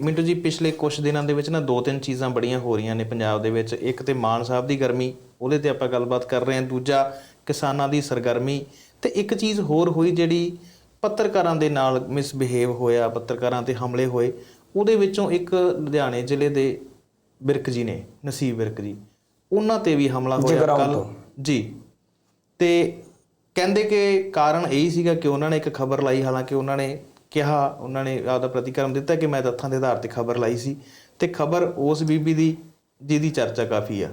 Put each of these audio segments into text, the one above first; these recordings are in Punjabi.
ਮਿੰਟੂ ਜੀ ਪਿਛਲੇ ਕੁਝ ਦਿਨਾਂ ਦੇ ਵਿੱਚ ਨਾ ਦੋ ਤਿੰਨ ਚੀਜ਼ਾਂ ਬੜੀਆਂ ਹੋ ਰਹੀਆਂ ਨੇ ਪੰਜਾਬ ਦੇ ਵਿੱਚ। ਇੱਕ ਤੇ ਮਾਨ ਸਾਹਿਬ ਦੀ ਗਰਮੀ ਉਹਦੇ ਤੇ ਆਪਾਂ ਗੱਲਬਾਤ ਕਰ ਰਹੇ ਹਾਂ। ਦੂਜਾ ਕਿਸਾਨਾਂ ਦੀ ਸਰਗਰਮੀ ਤੇ ਇੱਕ ਚੀਜ਼ ਹੋਰ ਹੋਈ ਜਿਹੜੀ ਪੱਤਰਕਾਰਾਂ ਦੇ ਨਾਲ ਮਿਸਬਿਹੇਵ ਹੋਇਆ ਪੱਤਰਕਾਰਾਂ ਤੇ ਹਮਲੇ ਹੋਏ। ਉਹਦੇ ਵਿੱਚੋਂ ਇੱਕ ਲੁਧਿਆਣੇ ਜ਼ਿਲ੍ਹੇ ਦੇ ਬਿਰਕ ਜੀ ਨੇ ਨਸੀਬ ਬਿਰਕ ਜੀ। ਉਹਨਾਂ ਤੇ ਵੀ ਹਮਲਾ ਹੋਇਆ ਕੱਲ। ਜੀ। ਤੇ ਕਹਿੰਦੇ ਕਿ ਕਾਰਨ ਇਹੀ ਸੀਗਾ ਕਿ ਉਹਨਾਂ ਨੇ ਇੱਕ ਖਬਰ ਲਾਈ ਹਾਲਾਂਕਿ ਉਹਨਾਂ ਨੇ ਕਿਹਾ ਉਹਨਾਂ ਨੇ ਆਪਦਾ ਪ੍ਰਤੀਕਰਮ ਦਿੱਤਾ ਕਿ ਮੈਂ ਤੱਥਾਂ ਦੇ ਆਧਾਰ ਤੇ ਖਬਰ ਲਾਈ ਸੀ ਤੇ ਖਬਰ ਉਸ ਬੀਬੀ ਦੀ ਜਿਹਦੀ ਚਰਚਾ ਕਾਫੀ ਆ।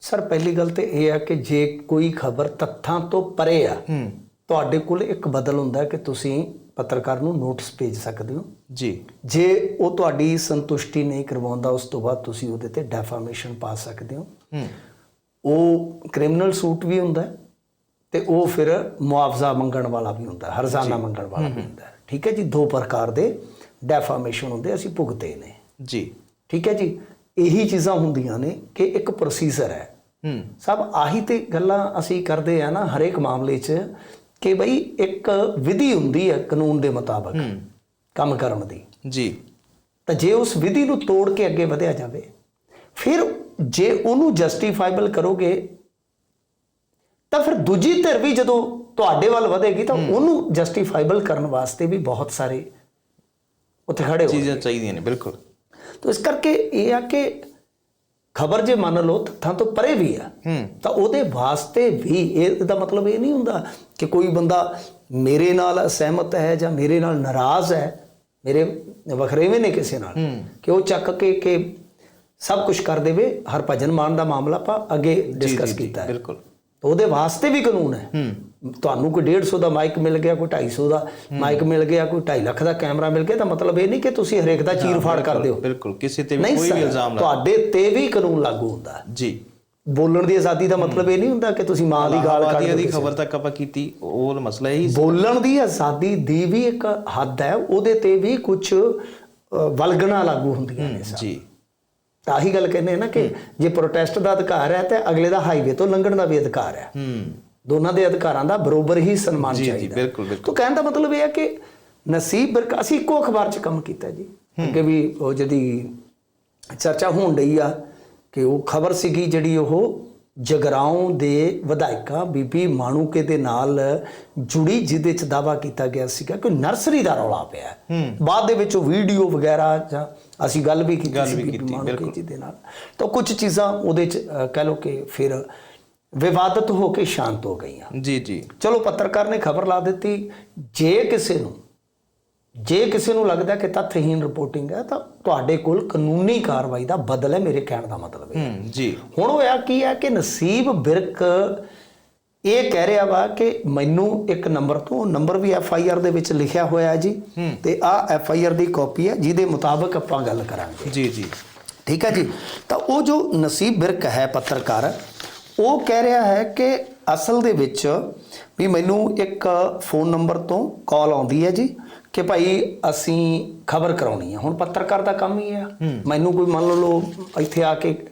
ਸਰ ਪਹਿਲੀ ਗੱਲ ਤੇ ਇਹ ਹੈ ਕਿ ਜੇ ਕੋਈ ਖਬਰ ਤੱਥਾਂ ਤੋਂ ਪਰੇ ਆ ਹੂੰ। ਤੁਹਾਡੇ ਕੋਲ ਇੱਕ ਬਦਲ ਹੁੰਦਾ ਕਿ ਤੁਸੀਂ ਪੱਤਰਕਾਰ ਨੂੰ ਨੋਟਿਸ ਭੇਜ ਸਕਦੇ ਹੋ। ਜੀ। ਜੇ ਉਹ ਤੁਹਾਡੀ ਸੰਤੁਸ਼ਟੀ ਨਹੀਂ ਕਰਵਾਉਂਦਾ ਉਸ ਤੋਂ ਬਾਅਦ ਤੁਸੀਂ ਉਹਦੇ ਤੇ ਡੈਫਾਮੇਸ਼ਨ ਪਾ ਸਕਦੇ ਹੋ। ਹੂੰ। ਉਹ ਕ੍ਰਿਮੀਨਲ ਸੂਟ ਵੀ ਹੁੰਦਾ ਤੇ ਉਹ ਫਿਰ ਮੁਆਵਜ਼ਾ ਮੰਗਣ ਵਾਲਾ ਵੀ ਹੁੰਦਾ ਹਰਜ਼ਾਨਾ ਮੰਗਣ ਵਾਲਾ ਵੀ ਹੁੰਦਾ ਠੀਕ ਹੈ ਜੀ ਦੋ ਪ੍ਰਕਾਰ ਦੇ ਡੈਫਾਮੇਸ਼ਨ ਹੁੰਦੇ ਅਸੀਂ ਭੁਗਤੇ ਨੇ। ਜੀ। ਠੀਕ ਹੈ ਜੀ ਇਹੀ ਚੀਜ਼ਾਂ ਹੁੰਦੀਆਂ ਨੇ ਕਿ ਇੱਕ ਪ੍ਰੋਸੀਜਰ ਹੈ। ਹੂੰ। ਸਭ ਆਹੀ ਤੇ ਗੱਲਾਂ ਅਸੀਂ ਕਰਦੇ ਆ ਨਾ ਹਰੇਕ ਮਾਮਲੇ 'ਚ ਕਿ ਬਈ ਇੱਕ ਵਿਧੀ ਹੁੰਦੀ ਹੈ ਕਾਨੂੰਨ ਦੇ ਮੁਤਾਬਕ ਕੰਮ ਕਰਨ ਦੀ। ਜੀ। ਤਾਂ ਜੇ ਉਸ ਵਿਧੀ ਨੂੰ ਤੋੜ ਕੇ ਅੱਗੇ ਵਧਿਆ ਜਾਵੇ ਫਿਰ ਜੇ ਉਹਨੂੰ ਜਸਟੀਫਾਈਬਲ ਕਰੋਗੇ ਤਾਂ ਫਿਰ ਦੂਜੀ ਧਿਰ ਵੀ ਜਦੋਂ ਤੁਹਾਡੇ ਵੱਲ ਵਧੇਗੀ ਤਾਂ ਉਹਨੂੰ ਜਸਟੀਫਾਈਬਲ ਕਰਨ ਵਾਸਤੇ ਵੀ ਬਹੁਤ ਸਾਰੇ ਉੱਥੇ ਖੜੇ ਹੋ ਚੀਜ਼ਾਂ ਚਾਹੀਦੀਆਂ ਨੇ ਬਿਲਕੁਲ। ਤਾਂ ਇਸ ਕਰਕੇ ਇਹ ਆ ਕਿ ਖਬਰ ਜੇ ਮੰਨ ਲਓ ਤੱਥਾਂ ਤੋਂ ਪਰੇ ਵੀ ਆ ਤਾਂ ਉਹਦੇ ਵਾਸਤੇ ਵੀ ਇਹ ਇਹਦਾ ਮਤਲਬ ਇਹ ਨਹੀਂ ਹੁੰਦਾ ਕਿ ਕੋਈ ਬੰਦਾ ਮੇਰੇ ਨਾਲ ਅਸਹਿਮਤ ਹੈ ਜਾਂ ਮੇਰੇ ਨਾਲ ਨਾਰਾਜ਼ ਹੈ ਮੇਰੇ ਵਖਰੇਵੇਂ ਨੇ ਕਿਸੇ ਨਾਲ ਕਿ ਉਹ ਚੱਕ ਕੇ ਕਿ ਸਭ ਕੁਝ ਕਰ ਦੇਵੇ ਹਰਭਜਨ ਮਾਨ ਦਾ ਮਾਮਲਾ ਆਪਾਂ ਅੱਗੇ ਡਿਸਕਸ ਕੀਤਾ ਹੈ। ਬਿਲਕੁਲ। ਤਾਂ ਉਹਦੇ ਵਾਸਤੇ ਵੀ ਕਾਨੂੰਨ ਹੂੰ। ਤੁਹਾਨੂੰ ਕੋਈ 150 ਦਾ ਮਾਈਕ ਮਿਲ ਗਿਆ ਕੋਈ 250 ਦਾ ਮਾਈਕ ਮਿਲ ਗਿਆ ਕੋਈ 2.5 ਲੱਖ ਦਾ ਕੈਮਰਾ ਮਿਲ ਗਿਆ ਤਾਂ ਮਤਲਬ ਇਹ ਨਹੀਂ ਕਿ ਤੁਸੀਂ ਹਰੇਕ ਦਾ ਚੀਰ ਫਾੜ ਕਰ ਦਿਓ ਬਿਲਕੁਲ ਕਿਸੇ ਤੇ ਵੀ ਕੋਈ ਵੀ ਇਲਜ਼ਾਮ ਲਾ ਤੁਹਾਡੇ ਤੇ ਵੀ ਕਾਨੂੰਨ ਲਾਗੂ ਹੁੰਦਾ। ਹੈ। ਜੀ। ਬੋਲਣ ਦੀ ਆਜ਼ਾਦੀ ਦਾ ਮਤਲਬ ਇਹ ਨਹੀਂ ਹੁੰਦਾ ਕਿ ਤੁਸੀਂ ਮਾਂ ਦੀ ਗਾਲ ਕੱਢ ਦੀ ਖਬਰ ਤੱਕ ਆਪਾਂ ਕੀਤੀ ਉਹ ਮਸਲਾ ਇਹੀ ਸੀ। ਬੋਲਣ ਦੀ ਆਜ਼ਾਦੀ ਦੀ ਵੀ ਇੱਕ ਹੱਦ ਹੈ ਉਹਦੇ ਤੇ ਵੀ ਕੁਝ ਵਲਗਣਾ ਲਾਗੂ ਹੁੰਦੀਆਂ ਨੇ ਸਰ। ਜੀ। ਤਾਂ ਆਹੀ ਗੱਲ ਕਹਿੰਦੇ ਨਾ ਕਿ ਜੇ ਪ੍ਰੋਟੈਸਟ ਦਾ ਅਧਿਕਾਰ ਹੈ ਤੇ ਅਗਲੇ ਦਾ ਹਾਈਵੇ ਤੋਂ ਲੰਘਣ ਦਾ ਵੀ ਅਧਿਕਾਰ ਹੈ। ਹੂੰ। ਦੋਨਾਂ ਦੇ ਅਧਿਕਾਰਾਂ ਦਾ ਬਰੋਬਰ ਹੀ ਸਨਮਾਨ ਜੀ ਜੀ ਚਾਹੀਦਾ ਬਿਲਕੁਲ ਬਿਲਕੁਲ। ਤੋਂ ਕਹਿਣ ਦਾ ਮਤਲਬ ਇਹ ਹੈ ਕਿ ਨਸੀਬ ਬਰਕ ਅਸੀਂ ਇੱਕੋ ਅਖਬਾਰ 'ਚ ਕੰਮ ਕੀਤਾ ਜੀ। ਅੱਗੇ ਵੀ ਉਹ ਜਿਹਦੀ ਚਰਚਾ ਹੋਣ ਡਈ ਆ ਕਿ ਉਹ ਖਬਰ ਸੀਗੀ ਜਿਹੜੀ ਉਹ ਜਗਰਾਉਂ ਦੇ ਵਿਧਾਇਕਾ ਬੀਬੀ ਮਾਣੂਕੇ ਦੇ ਨਾਲ ਜੁੜੀ ਜਿਹਦੇ 'ਚ ਦਾਵਾ ਕੀਤਾ ਗਿਆ ਸੀਗਾ ਕਿ ਨਰਸਰੀ ਦਾ ਰੌਲਾ ਪਿਆ। ਬਾਅਦ ਦੇ ਵਿੱਚ ਉਹ ਵੀਡੀਓ ਵਗੈਰਾ ਜਾਂ ਅਸੀਂ ਗੱਲ ਵੀ ਕੀਤੀ ਸੀ ਬੀਬੀ ਮਾਣੂਕੇ ਜੀ ਦੇ ਨਾਲ। ਤਾਂ ਕੁਝ ਚੀਜ਼ਾਂ ਉਹਦੇ 'ਚ ਕਹਿ ਲਓ ਕਿ ਫਿਰ ਵਿਵਾਦਤ ਹੋ ਕੇ ਸ਼ਾਂਤ ਹੋ ਗਈਆਂ। ਜੀ ਜੀ। ਚਲੋ ਪੱਤਰਕਾਰ ਨੇ ਖਬਰ ਲਾ ਦਿੱਤੀ ਜੇ ਕਿਸੇ ਨੂੰ ਜੇ ਕਿਸੇ ਨੂੰ ਲੱਗਦਾ ਕਿ ਤੱਥਹੀਨ ਰਿਪੋਰਟਿੰਗ ਹੈ ਤਾਂ ਤੁਹਾਡੇ ਕੋਲ ਕਾਨੂੰਨੀ ਕਾਰਵਾਈ ਦਾ ਬਦਲ ਹੈ ਮੇਰੇ ਕਹਿਣ ਦਾ ਮਤਲਬ ਹੈ। ਜੀ। ਹੁਣ ਹੋਇਆ ਕੀ ਹੈ ਕਿ ਨਸੀਬ ਬਿਰਕ ਇਹ ਕਹਿ ਰਿਹਾ ਵਾ ਕਿ ਮੈਨੂੰ ਇੱਕ ਨੰਬਰ ਤੋਂ ਨੰਬਰ ਵੀ ਐਫ ਆਈ ਆਰ ਦੇ ਵਿੱਚ ਲਿਖਿਆ ਹੋਇਆ ਜੀ ਤੇ ਆ ਐਫ ਆਈ ਆਰ ਦੀ ਕਾਪੀ ਹੈ ਜਿਹਦੇ ਮੁਤਾਬਕ ਆਪਾਂ ਗੱਲ ਕਰਾਂਗੇ। ਜੀ ਜੀ। ਠੀਕ ਹੈ ਜੀ? ਤਾਂ ਉਹ ਜੋ ਨਸੀਬ ਬਿਰਕ ਹੈ ਪੱਤਰਕਾਰ ਉਹ ਕਹਿ ਰਿਹਾ ਹੈ ਕਿ ਅਸਲ ਦੇ ਵਿੱਚ ਵੀ ਮੈਨੂੰ ਇੱਕ ਫੋਨ ਨੰਬਰ ਤੋਂ ਕਾਲ ਆਉਂਦੀ ਹੈ ਜੀ ਕਿ ਭਾਈ ਅਸੀਂ ਖਬਰ ਕਰਾਉਣੀ ਹੈ ਹੁਣ ਪੱਤਰਕਾਰ ਦਾ ਕੰਮ ਹੀ ਹੈ। ਮੈਨੂੰ ਕੋਈ ਮੰਨ ਲਓ ਇੱਥੇ ਆ ਕੇ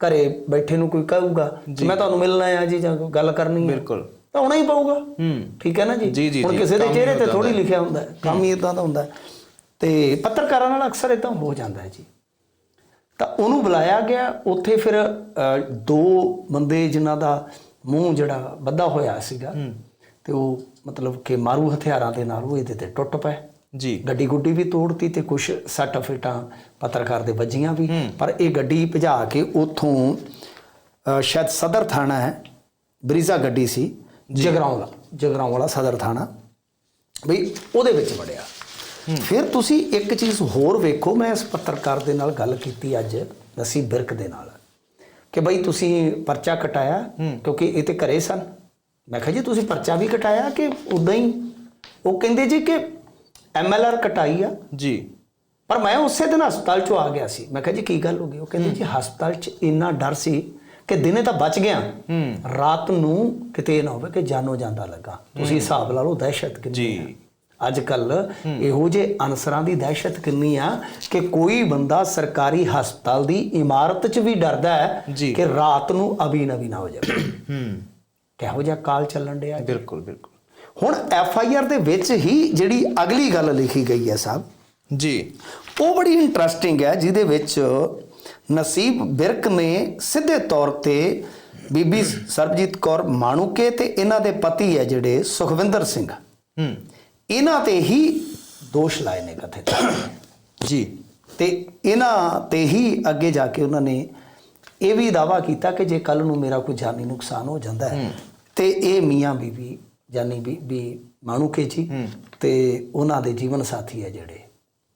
ਘਰੇ ਬੈਠੇ ਨੂੰ ਕੋਈ ਕਹੂਗਾ ਕਿ ਮੈਂ ਤੁਹਾਨੂੰ ਮਿਲਣਾ ਆ ਜੀ ਜਾਂ ਗੱਲ ਕਰਨੀ ਹੈ ਬਿਲਕੁਲ। ਤਾਂ ਹੋਣਾ ਹੀ ਪਊਗਾ। ਹੂੰ। ਠੀਕ ਹੈ ਨਾ ਜੀ? ਹੁਣ ਕਿਸੇ ਦੇ ਚਿਹਰੇ ਤੇ ਥੋੜੀ। ਲਿਖਿਆ ਹੁੰਦਾ ਕੰਮ ਹੀ। ਇਦਾਂ ਦਾ ਹੁੰਦਾ ਹੈ। ਤੇ ਪੱਤਰਕਾਰਾਂ ਨਾਲ ਅਕਸਰ ਇਦਾਂ ਹੋ ਜਾਂਦਾ ਹੈ ਜੀ। ਤਾਂ ਉਹਨੂੰ ਬੁਲਾਇਆ ਗਿਆ। ਉੱਥੇ ਫਿਰ ਦੋ ਬੰਦੇ ਜਿਨ੍ਹਾਂ ਦਾ ਮੂੰਹ ਜਿਹੜਾ ਬੱਧਾ ਹੋਇਆ ਸੀਗਾ ਤੇ ਉਹ ਮਤਲਬ ਕਿ ਮਾਰੂ ਹਥਿਆਰਾਂ ਦੇ ਨਾਲ ਉਹ ਇਹਦੇ ਤੇ ਟੁੱਟ ਪਏ। ਜੀ। ਗੱਡੀ ਗੁੱਡੀ ਵੀ ਤੋੜਤੀ ਤੇ ਕੁਝ ਸੱਟ ਫਿਟਾਂ ਪੱਤਰਕਾਰ ਦੇ ਵੱਜੀਆਂ ਵੀ। ਪਰ ਇਹ ਗੱਡੀ ਭਜਾ ਕੇ ਉਥੋਂ ਸ਼ਾਇਦ ਸਦਰ ਥਾਣਾ ਹੈ ਬਰੀਜ਼ਾ ਗੱਡੀ ਸੀ ਜਗਰਾਉਂ ਦਾ ਜਗਰਾਉਂ ਵਾਲਾ ਸਦਰ ਥਾਣਾ। ਵੀ ਉਹਦੇ ਵਿੱਚ ਵੜਿਆ। ਫਿਰ ਤੁਸੀਂ ਇੱਕ ਚੀਜ਼ ਹੋਰ ਵੇਖੋ ਮੈਂ ਇਸ ਪੱਤਰਕਾਰ ਦੇ ਨਾਲ ਗੱਲ ਕੀਤੀ ਅੱਜ ਨਸੀਬ ਬਿਰਕ ਦੇ ਨਾਲ ਕਿ ਬਈ ਤੁਸੀਂ ਪਰਚਾ ਕਟਾਇਆ ਕਿਉਂਕਿ ਇਹ ਤੇ ਘਰੇ ਸਨ। ਮੈਂ ਕਿਹਾ ਜੀ ਤੁਸੀਂ ਪਰਚਾ ਵੀ ਕਟਾਇਆ ਕਿ ਉਦਾਂ ਹੀ? ਉਹ ਕਹਿੰਦੇ ਜੀ ਕਿ ਐਮਐਲਆਰ ਕਟਾਈ ਆ। ਜੀ। ਪਰ ਮੈਂ ਉਸੇ ਦਿਨ ਹਸਪਤਾਲ ਚੋਂ ਆ ਗਿਆ ਸੀ। ਮੈਂ ਕਿਹਾ ਜੀ ਕੀ ਗੱਲ ਹੋ ਗਈ? ਉਹ ਕਹਿੰਦੇ ਜੀ ਹਸਪਤਾਲ 'ਚ ਇੰਨਾ ਡਰ ਸੀ ਕਿ ਦਿਨੇ ਤਾਂ ਬਚ ਗਿਆ। ਰਾਤ ਨੂੰ ਕਿਤੇ ਨਾ ਹੋਵੇ ਕਿ ਜਾਨੋਂ ਜਾਂਦਾ ਲੱਗਾ। ਤੁਸੀਂ ਹਿਸਾਬ ਲਾ ਲਓ ਦਹਿਸ਼ਤ ਕਿੰਨੀ ਜੀ। ਹੈ ਅੱਜ ਕੱਲ ਇਹੋ ਜੇ ਅਨਸਰਾਂ ਦੀ ਦਹਿਸ਼ਤ ਕਿੰਨੀ ਆ ਕਿ ਕੋਈ ਬੰਦਾ ਸਰਕਾਰੀ ਹਸਪਤਾਲ ਦੀ ਇਮਾਰਤ 'ਚ ਵੀ ਡਰਦਾ ਹੈ। ਕਿ ਰਾਤ ਨੂੰ ਅਬੀ ਨਵੀ ਨਾ ਹੋ ਜਾਵੇ। ਹੂੰ। ਕਿਹੋ ਜਿਹਾ ਕਾਲ ਚੱਲਣ ਡਿਆ ਬਿਲਕੁਲ ਬਿਲਕੁਲ। ਹੁਣ ਐਫ ਆਈ ਆਰ ਦੇ ਵਿੱਚ ਹੀ ਜਿਹੜੀ ਅਗਲੀ ਗੱਲ ਲਿਖੀ ਗਈ ਹੈ ਸਾਹਿਬ ਜੀ। ਉਹ ਬੜੀ ਇੰਟਰਸਟਿੰਗ ਹੈ ਜਿਹਦੇ ਵਿੱਚ ਨਸੀਬ ਬਿਰਕ ਨੇ ਸਿੱਧੇ ਤੌਰ ਤੇ ਬੀਬੀ ਸਰਬਜੀਤ ਕੌਰ ਮਾਣੂਕੇ ਤੇ ਇਹਨਾਂ ਦੇ ਪਤੀ ਹੈ ਜਿਹੜੇ ਸੁਖਵਿੰਦਰ ਸਿੰਘ। ਹੂੰ। ਇਹਨਾਂ ਤੇ ਹੀ ਦੋਸ਼ ਲਾਏ ਨੇ ਕਥਿਤ। ਜੀ। ਤੇ ਇਹਨਾਂ ਤੇ ਹੀ ਅੱਗੇ ਜਾ ਕੇ ਉਹਨਾਂ ਨੇ ਇਹ ਵੀ ਦਾਵਾ ਕੀਤਾ ਕਿ ਜੇ ਕੱਲ ਨੂੰ ਮੇਰਾ ਕੋਈ ਜਾਨੀ ਨੁਕਸਾਨ ਹੋ ਜਾਂਦਾ ਹੈ ਤੇ ਇਹ ਮੀਆਂ ਬੀਬੀ ਜਾਨੀ ਬੀਬੀ ਮਾਣੂਕੇ ਜੀ ਤੇ ਉਹਨਾਂ ਦੇ ਜੀਵਨ ਸਾਥੀ ਹੈ ਜਿਹੜੇ।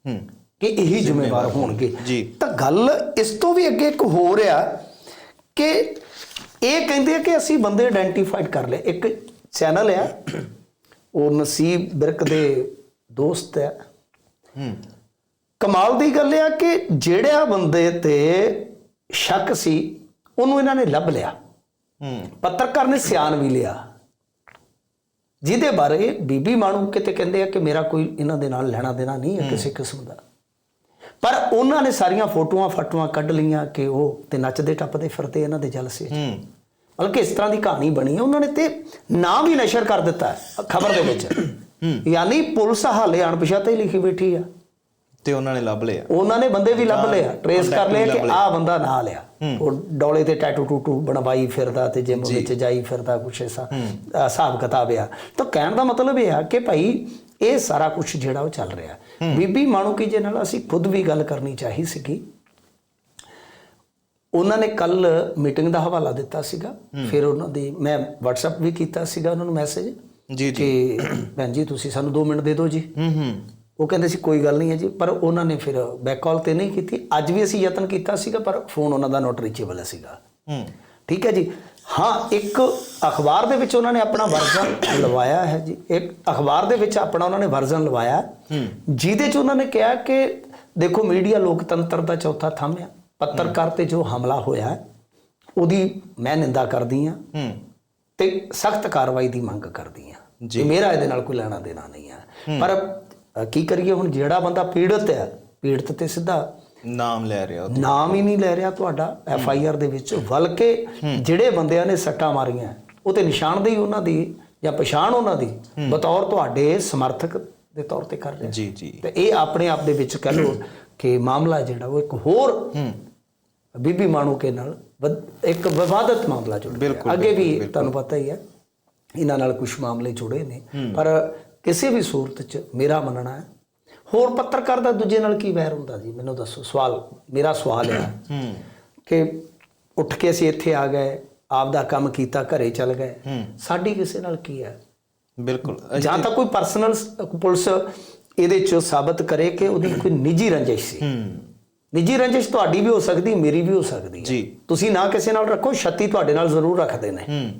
ਹੂੰ। ਕਿ ਇਹੀ ਜ਼ਿੰਮੇਵਾਰ ਹੋਣਗੇ। ਤਾਂ ਗੱਲ ਇਸ ਤੋਂ ਵੀ ਅੱਗੇ ਇੱਕ ਹੋਰ ਆ ਕਿ ਇਹ ਕਹਿੰਦੇ ਆ ਕਿ ਅਸੀਂ ਬੰਦੇ ਆਇਡੈਂਟੀਫਾਈਡ ਕਰ ਲਏ। ਇੱਕ ਚੈਨਲ ਆ ਉਹ ਨਸੀਬ ਬਿਰਕ ਦੇ ਦੋਸਤ ਆ ਹੂੰ। ਕਮਾਲ ਦੀ ਗੱਲ ਆ ਕਿ ਜਿਹੜਾ ਬੰਦੇ ਤੇ ਸ਼ੱਕ ਸੀ ਉਹਨੂੰ ਇਹਨਾਂ ਨੇ ਲੱਭ ਲਿਆ। ਹੂੰ। ਪੱਤਰਕਾਰ ਨੇ ਸਿਆਣ ਵੀ ਲਿਆ। ਜਿਹਦੇ ਬਾਰੇ ਬੀਬੀ ਮਾਣੂ ਕਿਤੇ ਕਹਿੰਦੇ ਆ ਕਿ ਮੇਰਾ ਕੋਈ ਇਹਨਾਂ ਦੇ ਨਾਲ ਲੈਣਾ ਦੇਣਾ ਨਹੀਂ ਹੈ ਕਿਸੇ ਕਿਸਮ ਦਾ। ਪਰ ਉਹਨਾਂ ਨੇ ਸਾਰੀਆਂ ਫੋਟੋਆਂ ਫਟੋਆਂ ਕੱਢ ਲਈਆਂ ਕਿ ਉਹ ਤੇ ਨੱਚਦੇ ਟੱਪਦੇ ਫਿਰਦੇ ਇਹਨਾਂ ਦੇ ਜਲਸੇ 'ਚ। ਹੂੰ। ਬਲਕਿ ਇਸ ਤਰ੍ਹਾਂ ਦੀ ਕਹਾਣੀ ਬਣੀ ਹੈ ਉਹਨਾਂ ਨੇ ਤੇ ਨਾਮ ਵੀ ਨਸ਼ਰ ਕਰ ਦਿੱਤਾ ਖਬਰ ਦੇ ਵਿੱਚ। ਯਾਨੀ ਪੁਲਿਸ ਹਾਲੇ ਅਣਪਛਾਤੇ ਹੀ ਲਿਖੀ ਬੈਠੀ ਆ। ਤੇ ਉਹਨਾਂ ਨੇ ਲੱਭ ਲਿਆ। ਉਹਨਾਂ ਨੇ ਬੰਦੇ ਵੀ ਲੱਭ ਲਿਆ ਟਰੇਸ ਕਰ ਲਿਆ ਕਿ। ਆਹ ਬੰਦਾ ਨਾ ਲਿਆ ਉਹ ਡੋਲੇ ਤੇ ਟੈਟੂ ਟੂਟੂ ਬਣਵਾਈ ਫਿਰਦਾ ਤੇ ਜਿਮ ਵਿੱਚ ਜਾਈ ਫਿਰਦਾ ਕੁਛ ਐਸਾ ਹਿਸਾਬ ਕਿਤਾਬ ਆ। ਤਾਂ ਕਹਿਣ ਦਾ ਮਤਲਬ ਇਹ ਆ ਕਿ ਭਾਈ ਇਹ ਸਾਰਾ ਕੁਝ ਜਿਹੜਾ ਉਹ ਚੱਲ ਰਿਹਾ। ਬੀਬੀ ਮਾਣੂਕੀ ਜੀ ਨਾਲ ਅਸੀਂ ਖੁਦ ਵੀ ਗੱਲ ਕਰਨੀ ਚਾਹੀ ਸੀਗੀ। ਉਹਨਾਂ ਨੇ ਕੱਲ ਮੀਟਿੰਗ ਦਾ ਹਵਾਲਾ ਦਿੱਤਾ ਸੀਗਾ। ਫਿਰ ਉਹਨਾਂ ਦੀ ਮੈਂ WhatsApp ਵੀ ਕੀਤਾ ਸੀਗਾ ਉਹਨਾਂ ਨੂੰ ਮੈਸੇਜ ਜੀ ਜੀ। ਕਿ ਭੈਣ ਜੀ ਤੁਸੀਂ ਸਾਨੂੰ 2 ਮਿੰਟ ਦੇ ਦਿਓ ਜੀ। ਹੂੰ ਹੂੰ। ਉਹ ਕਹਿੰਦੇ ਸੀ ਕੋਈ ਗੱਲ ਨਹੀਂ ਹੈ ਜੀ। ਪਰ ਉਹਨਾਂ ਨੇ ਫਿਰ ਬੈਕ ਕਾਲ ਤੇ ਨਹੀਂ ਕੀਤੀ। ਅੱਜ ਵੀ ਅਸੀਂ ਯਤਨ ਕੀਤਾ ਸੀਗਾ ਪਰ ਫੋਨ ਉਹਨਾਂ ਦਾ ਨਾਟ ਰੀਚੇਬਲ ਸੀਗਾ। ਹੂੰ। ਠੀਕ ਹੈ ਜੀ? ਹਾਂ ਇੱਕ ਅਖਬਾਰ ਦੇ ਵਿੱਚ ਉਹਨਾਂ ਨੇ ਆਪਣਾ ਵਰਜ਼ਨ ਲਵਾਇਆ ਹੈ ਜੀ। ਇੱਕ ਅਖਬਾਰ ਦੇ ਵਿੱਚ ਆਪਣਾ ਉਹਨਾਂ ਨੇ ਵਰਜ਼ਨ ਲਵਾਇਆ। ਜਿਹਦੇ 'ਚ ਉਹਨਾਂ ਨੇ ਕਿਹਾ ਕਿ ਦੇਖੋ ਮੀਡੀਆ ਲੋਕਤੰਤਰ ਦਾ ਚੌਥਾ ਥੰਮ ਆ। ਪੱਤਰਕਾਰ ਤੇ ਜੋ ਹਮਲਾ ਹੋਇਆ ਉਹਦੀ ਮੈਂ ਨਿੰਦਾ ਕਰਦੀ ਆ ਹੂੰ। ਤੇ ਸਖਤ ਕਾਰਵਾਈ ਦੀ ਮੰਗ ਕਰਦੀ ਆ ਜੀ। ਮੇਰਾ ਇਹਦੇ ਨਾਲ ਕੋਈ ਲੈਣਾ ਦੇਣਾ ਨਹੀਂ ਆ ਪਰ ਕੀ ਕਰੀਏ ਹੁਣ ਜਿਹੜਾ ਬੰਦਾ ਪੀੜਤ ਹੈ ਪੀੜਤ ਤੇ ਸਿੱਧਾ ਨਾਮ ਲੈ ਰਿਹਾ ਉਹ। ਨਾਮ ਹੀ ਨਹੀਂ ਲੈ ਰਿਹਾ ਤੁਹਾਡਾ ਐਫ ਆਈ ਆਰ ਦੇ ਵਿੱਚ ਬਲਕਿ ਜਿਹੜੇ ਬੰਦਿਆਂ ਨੇ ਸੱਟਾਂ ਮਾਰੀਆਂ ਉਹ ਤੇ ਨਿਸ਼ਾਨਦੇਹੀ ਉਹਨਾਂ ਦੀ ਜਾਂ ਪਛਾਣ ਉਹਨਾਂ ਦੀ ਬਤੌਰ ਤੁਹਾਡੇ ਸਮਰਥਕ ਦੇ ਤੌਰ ਤੇ ਕਰ ਰਿਹਾ। ਜੀ ਜੀ। ਤੇ ਇਹ ਆਪਣੇ ਆਪ ਦੇ ਵਿੱਚ ਕਹ ਲਓ ਕਿ ਮਾਮਲਾ ਜਿਹੜਾ ਉਹ ਇੱਕ ਹੋਰ ਬੀਬੀ ਮਾਣੂਕੇ ਨਾਲ ਇੱਕ ਵਿਵਾਦਤ ਮਾਮਲਾ ਜੁੜ ਗਿਆ ਅੱਗੇ ਵੀ ਤੁਹਾਨੂੰ ਪਤਾ ਹੀ ਹੈ ਇਹਨਾਂ ਨਾਲ ਕੁਝ ਮਾਮਲੇ ਜੁੜੇ ਨੇ। ਪਰ ਕਿਸੇ ਵੀ ਸੂਰਤ 'ਚ ਮੇਰਾ ਮੰਨਣਾ ਹੈ ਹੋਰ ਪੱਤਰਕਾਰ ਦਾ ਦੂਜੇ ਨਾਲ ਕੀ ਵੈਰ ਹੁੰਦਾ ਜੀ? ਮੈਨੂੰ ਦੱਸੋ ਸਵਾਲ ਮੇਰਾ ਸਵਾਲ ਹੈ ਕਿ ਉੱਠ ਕੇ ਅਸੀਂ ਇੱਥੇ ਆ ਗਏ ਆਪ ਦਾ ਕੰਮ ਕੀਤਾ ਘਰੇ ਚਲ ਗਏ। ਸਾਡੀ ਕਿਸੇ ਨਾਲ ਕੀ ਹੈ? ਬਿਲਕੁਲ। ਜਾਂ ਤਾਂ ਕੋਈ ਪਰਸਨਲ ਪੁਲਿਸ ਇਹਦੇ 'ਚ ਸਾਬਤ ਕਰੇ ਕਿ ਉਹਦੀ ਕੋਈ ਨਿੱਜੀ ਰੰਜਿਸ਼ ਸੀ? ਨਿੱਜੀ ਰੰਜਿਸ਼ ਤੁਹਾਡੀ ਵੀ ਹੋ ਸਕਦੀ ਮੇਰੀ ਵੀ ਹੋ ਸਕਦੀ ਹੈ। ਜੀ। ਤੁਸੀਂ ਨਾ ਕਿਸੇ ਨਾਲ ਰੱਖੋ ਛੱਤੀ ਤੁਹਾਡੇ ਨਾਲ ਜ਼ਰੂਰ ਰੱਖਦੇ ਨੇ। ਹੂੰ।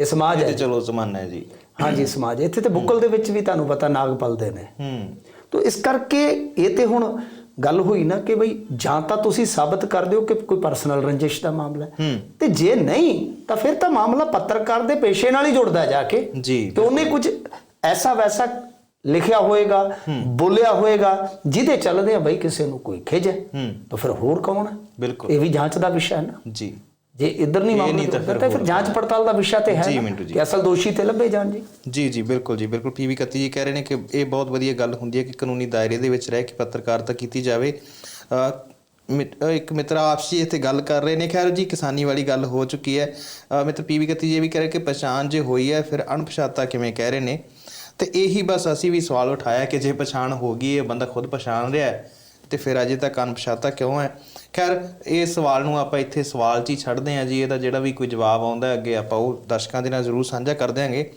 ਇਹ ਸਮਾਜ ਤੇ ਹੈ। ਚਲੋ ਜ਼ਮਾਨਾ ਹੈ ਜੀ। ਹਾਂਜੀ ਸਮਾਜ। ਇੱਥੇ ਤੇ ਬੁੱਕਲ ਦੇ ਵਿੱਚ ਵੀ ਤੁਹਾਨੂੰ ਪਤਾ ਨਾਗ ਪਲਦੇ ਨੇ। ਹੂੰ। ਤੋ ਇਸ ਕਰਕੇ ਇਹ ਤੇ ਹੁਣ ਗੱਲ ਹੋਈ ਨਾ ਕਿ ਬਈ ਜਾਂ ਤਾਂ ਤੁਸੀਂ ਸਾਬਤ ਕਰ ਦਿਓ ਕਿ ਕੋਈ ਪਰਸਨਲ ਰੰਜਿਸ਼ ਦਾ ਮਾਮਲਾ ਹੈ। ਤੇ ਜੇ ਨਹੀਂ ਤਾਂ ਫਿਰ ਤਾਂ ਮਾਮਲਾ ਪੱਤਰਕਾਰ ਦੇ ਪੇਸ਼ੇ ਨਾਲ ਹੀ ਜੁੜਦਾ ਜਾ ਕੇ। ਜੀ ਕਿ ਉਹਨੇ ਕੁਝ ਐਸਾ ਵੈਸਾ ਲਿਖਿਆ ਹੋਏਗਾ ਬੋਲਿਆ ਹੋਏਗਾ ਜਿਹਦੇ ਚੱਲਦੇ ਆ ਬਈ ਕਿਸੇ ਨੂੰ ਕੋਈ ਖਿਜ ਤਾਂ ਫਿਰ ਹੋਰ ਕੌਣ ਹੈ? ਬਿਲਕੁਲ। ਇਹ ਵੀ ਜਾਂਚ ਦਾ ਵਿਸ਼ਾ ਹੈ ਨਾ। ਜੀ। ਜੇ ਇੱਧਰ ਨਹੀਂ ਮਾਮਲਾ ਤਾਂ ਫਿਰ ਤਾਂ ਜਾਂਚ ਪੜਤਾਲ ਦਾ ਵਿਸ਼ਾ ਤੇ ਹੈ। ਕਿ ਅਸਲ ਦੋਸ਼ੀ ਤੇ ਲੱਭੇ ਜਾਣ ਜੀ। ਜੀ ਜੀ ਬਿਲਕੁਲ ਜੀ ਬਿਲਕੁਲ। ਪੀਵੀ ਕੱਤੀ ਜੀ ਕਹਿ ਰਹੇ ਨੇ ਕਿ ਇਹ ਬਹੁਤ ਵਧੀਆ ਗੱਲ ਹੁੰਦੀ ਹੈ ਕਿ ਕਾਨੂੰਨੀ ਦਾਇਰੇ ਦੇ ਵਿੱਚ ਰਹਿ ਕੇ ਪੱਤਰਕਾਰਤਾ ਕੀਤੀ ਜਾਵੇ। ਇੱਕ ਮਿੱਤਰ ਆਪਸੀ ਇੱਥੇ ਗੱਲ ਕਰ ਰਹੇ ਨੇ। ਖੈਰ ਜੀ ਕਿਸਾਨੀ ਵਾਲੀ ਗੱਲ ਹੋ ਚੁੱਕੀ ਹੈ। ਮਿੱਤਰ ਪੀਵੀ ਕੱਤੀ ਜੀ ਵੀ ਕਹਿ ਰਹੇ ਕਿ ਪਛਾਣ ਜੇ ਹੋਈ ਹੈ ਫਿਰ ਅਣਪਛਾਤਾ ਕਿਵੇਂ ਕਹਿ ਰਹੇ ਨੇ? ਤੇ ਇਹੀ ਬਸ ਅਸੀਂ ਵੀ ਸਵਾਲ ਉਠਾਇਆ ਕਿ ਜੇ ਪਛਾਣ ਹੋ ਗਈ, ਇਹ ਬੰਦਾ ਖੁਦ ਪਛਾਣ ਰਿਹਾ ਹੈ ਤੇ ਫਿਰ ਅਜੇ ਤੱਕ ਅਣਪਛਾਤਾ ਕਿਉਂ ਹੈ? ਖੈਰ, ਇਹ ਸਵਾਲ ਨੂੰ ਆਪਾਂ ਇੱਥੇ ਸਵਾਲ 'ਚ ਹੀ ਛੱਡਦੇ ਹਾਂ ਜੀ, ਇਹਦਾ ਜਿਹੜਾ ਵੀ ਕੋਈ ਜਵਾਬ ਆਉਂਦਾ ਅੱਗੇ ਆਪਾਂ ਉਹ ਦਰਸ਼ਕਾਂ ਦੇ ਨਾਲ ਜ਼ਰੂਰ ਸਾਂਝਾ ਕਰ ਦਿਆਂਗੇ।